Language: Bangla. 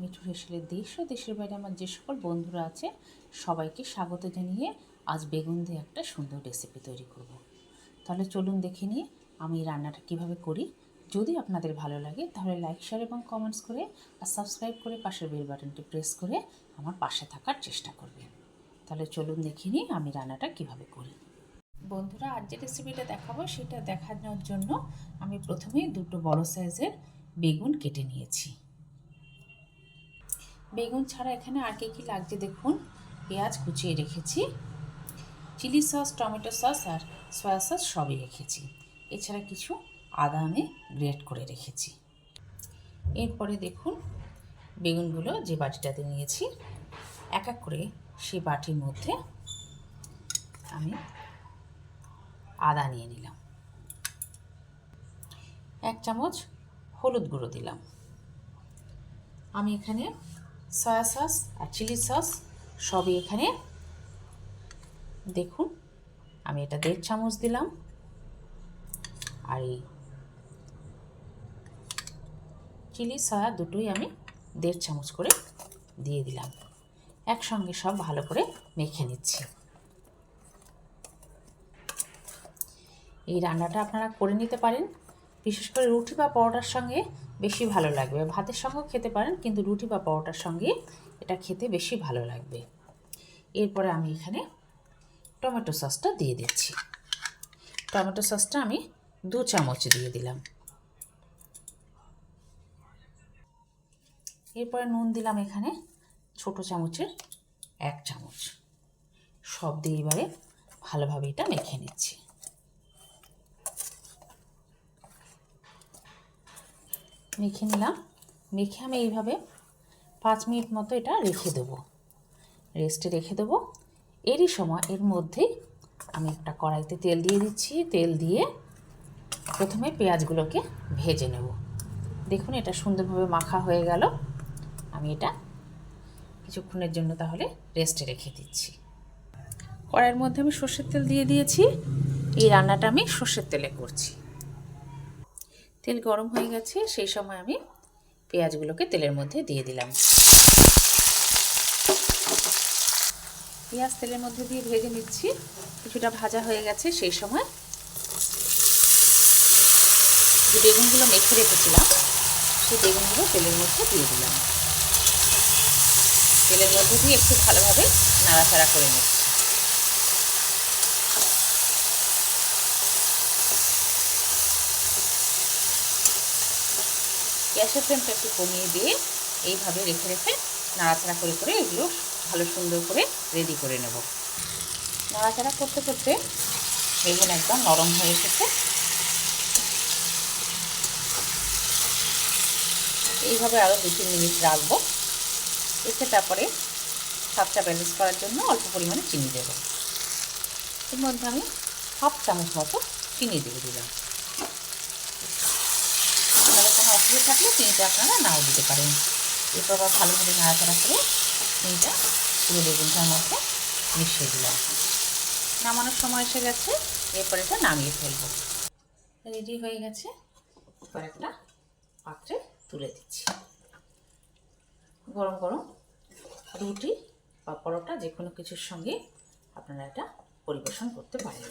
মিঠু হেসেলের দেশ ও দেশের বাইরে আমার যে সকল বন্ধুরা আছে, সবাইকে স্বাগত জানিয়ে আজ বেগুন দিয়ে একটা সুন্দর রেসিপি তৈরি করব। তাহলে চলুন দেখে নিয়ে আমি রান্নাটা কীভাবে করি। যদি আপনাদের ভালো লাগে, তাহলে লাইক শেয়ার এবং কমেন্টস করে আর সাবস্ক্রাইব করে পাশের বেল বাটনটি প্রেস করে আমার পাশে থাকার চেষ্টা করবেন। তাহলে চলুন দেখে নিই আমি রান্নাটা কীভাবে করি। বন্ধুরা, আজ যে রেসিপিটা দেখাবো, সেটা দেখানোর জন্য আমি প্রথমেই দুটো বড় সাইজের বেগুন কেটে নিয়েছি। বেগুন ছাড়া এখানে আর কী কী লাগছে দেখুন? পেঁয়াজ কুচিয়ে রেখেছি, চিলি সস, টমেটো সস আর সয়া সস সবই রেখেছি। এছাড়া কিছু আদা আমি গ্রেট করে রেখেছি। এরপরে দেখুন, বেগুনগুলো যে বাটিটাতে নিয়েছি, এক এক করে সেই বাটির মধ্যে আমি আদা নিয়ে নিলাম। এক চামচ হলুদ গুঁড়ো দিলাম। আমি এখানে সয়া সস আর চিলি সস সবই এখানে। দেখুন, আমি এটা দেড় চামচ দিলাম। আর এই চিলি সয়া দুটোই আমি দেড় চামচ করে দিয়ে দিলাম। একসঙ্গে সব ভালো করে মেখে নিচ্ছি। এই রান্নাটা আপনারা করে নিতে পারেন। বিশেষ করে রুটি বা পরোটার সঙ্গে বেশি ভালো লাগবে। ভাতের সঙ্গেও খেতে পারেন, কিন্তু রুটি বা পরোটার সঙ্গে এটা খেতে বেশি ভালো লাগবে। এরপরে আমি এখানে টমেটো সসটা দিয়ে দিচ্ছি। টমেটো সসটা আমি দু চামচ দিয়ে দিলাম। এরপরে নুন দিলাম এখানে ছোট চামচের এক চামচ। সব দিয়ে এবারে ভালোভাবে এটা মেখে নিচ্ছি। মেখে নিলাম। মেখে আমি এইভাবে পাঁচ মিনিট মতো এটা রেখে দেবো। রেস্টে রেখে দেবো। এরই সময় এর মধ্যে আমি একটা কড়াইতে তেল দিয়ে দিচ্ছি। তেল দিয়ে প্রথমে পেঁয়াজগুলোকে ভেজে নেব। দেখুন এটা সুন্দরভাবে মাখা হয়ে গেল। আমি এটা কিছুক্ষণের জন্য তাহলে রেস্টে রেখে দিচ্ছি। কড়াইয়ের মধ্যে আমি সর্ষের তেল দিয়ে দিয়েছি। এই রান্নাটা আমি সর্ষের তেলে করছি। তেল গরম হয়ে গেছে, সেই সময় আমি পেঁয়াজগুলোকে তেলের মধ্যে দিয়ে দিলাম। পেঁয়াজ তেলের মধ্যে দিয়ে ভেজে নিচ্ছি। কিছুটা ভাজা হয়ে গেছে, সেই সময় যে বেগুনগুলো মেখে রেখেছিলাম, সেই বেগুনগুলো তেলের মধ্যে দিয়ে দিলাম। তেলের মধ্যে দিয়ে একটু ভালোভাবে নাড়াচাড়া করে নিচ্ছি। গ্যাসের ফ্লেমটা একটু কমিয়ে দিয়ে এইভাবে রেখে রেখে নাড়াচাড়া করে করে এগুলো ভালো সুন্দর করে রেডি করে নেব। নাড়াচাড়া করতে করতে বেগুন একদম নরম হয়ে এসেছে। এইভাবে আরও দু তিন মিনিট রাখব। এসে তারপরে স্বাদটা ব্যালেন্স করার জন্য অল্প পরিমাণে চিনি দেবো। এর মধ্যে আমি হাফ চামচ মতো চিনি দিয়ে দিলাম। অসুবিধা থাকলে চিনিটা আপনারা নাও দিতে পারেন। এরপর আবার ভালোভাবে নাড়াচাড়া করে চিনিটা পুরো বেগুনটার মধ্যে মিশিয়ে দিলাম। নামানোর সময় এসে গেছে, এরপর এটা নামিয়ে ফেলব। রেডি হয়ে গেছে এবার একটা পাত্রে তুলে দিচ্ছি। গরম গরম রুটি বা পরোটা যে কোনো কিছুর সঙ্গে আপনারা এটা পরিবেশন করতে পারেন।